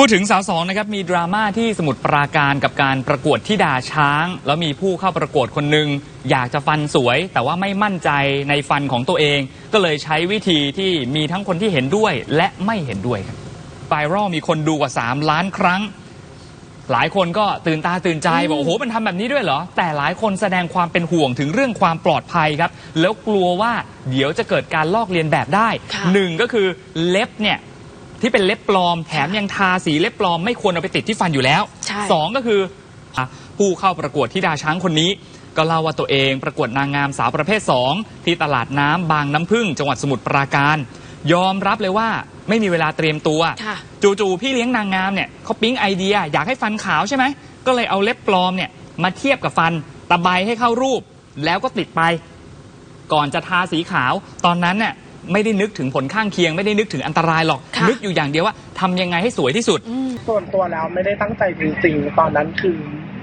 พูดถึงสาวสองนะครับมีดราม่าที่สมุทรปราการกับการประกวดที่ดาช้าง แล้วมีผู้เข้าประกวดคนหนึ่งอยากจะฟันสวย แต่ว่าไม่มั่นใจในฟันของตัวเอง ก็เลยใช้วิธีที่มีทั้งคนที่เห็นด้วยและไม่เห็นด้วยครับไ i รัลมีคนดูกว่า 3 ล้านครั้ง หลายคนก็ตื่นตาตื่นใจบอกโอ้โหมันทำแบบนี้ด้วยเหรอ แต่หลายคนแสดงความเป็นห่วงถึงเรื่องความปลอดภัยครับ แล้วกลัวว่าเดี๋ยวจะเกิดการลอกเลียนแบบได้ค่ะหนึ่งก็คือเล็บเนี่ย ที่เป็นเล็บปลอมแถมยังทาสีเล็บปลอมไม่ควรเอาไปติดที่ฟันอยู่แล้วใช่ สองก็คืออะผู้เข้าประกวดที่ดาช้างคนนี้ ก็เล่าว่าตัวเองประกวดนางงามสาวประเภท 2 ที่ตลาดน้ำบางน้ำพึ่ง จังหวัดสมุทรปราการ ยอมรับเลยว่าไม่มีเวลาเตรียมตัว ค่ะ จู่ๆพี่เลี้ยงนางงามเนี่ยเขาปิ๊งไอเดียอยากให้ฟันขาวใช่ไหม ก็เลยเอาเล็บปลอมเนี่ยมาเทียบกับฟันตะไบให้เข้ารูป แล้วก็ติดไป ก่อนจะทาสีขาว ตอนนั้นเนี่ย ไม่ได้นึกถึงผลข้างเคียง ไม่ได้นึกถึงอันตรายหรอก ค่ะ นึกอยู่อย่างเดียวว่าทำยังไงให้สวยที่สุดส่วนตัวแล้วไม่ได้ตั้งใจจริงๆ ตอนนั้นคือ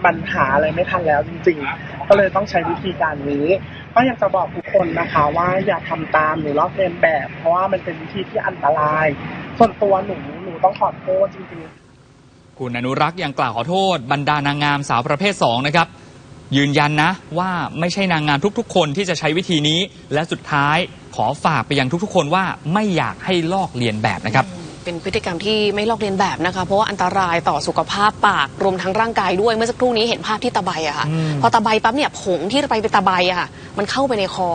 ปัญหาอะไรไม่ทันแล้วจริงๆ ก็เลยต้องใช้วิธีการนี้ ก็อยากจะบอกทุกคนนะคะว่าอย่าทำตามหรือลอกเลียนแบบ เพราะว่ามันเป็นวิธีที่อันตราย ส่วนตัวหนูหนูต้องขอโทษจริงๆ คุณอนุรักษ์ยังกล่าวขอโทษบรรดานางงามสาวประเภท 2 นะครับ ยืนยันนะว่าไม่ใช่นางงามทุกๆ คนที่จะใช้วิธีนี้ และสุดท้ายขอฝากไปยังทุกๆ คนว่าไม่อยากให้ลอกเลียนแบบนะครับ เป็นพฤติกรรมที่ไม่ลอกเลียนแบบนะคะ เพราะว่าอันตรายต่อสุขภาพปากรวมทั้งร่างกายด้วยเมื่อสักครู่นี้เห็นภาพที่ตะไบอะค่ะอืมพอตะไบปั๊บเนี่ยผงที่ไปเป็นตะไบอะค่ะ มันเข้าไปในคอ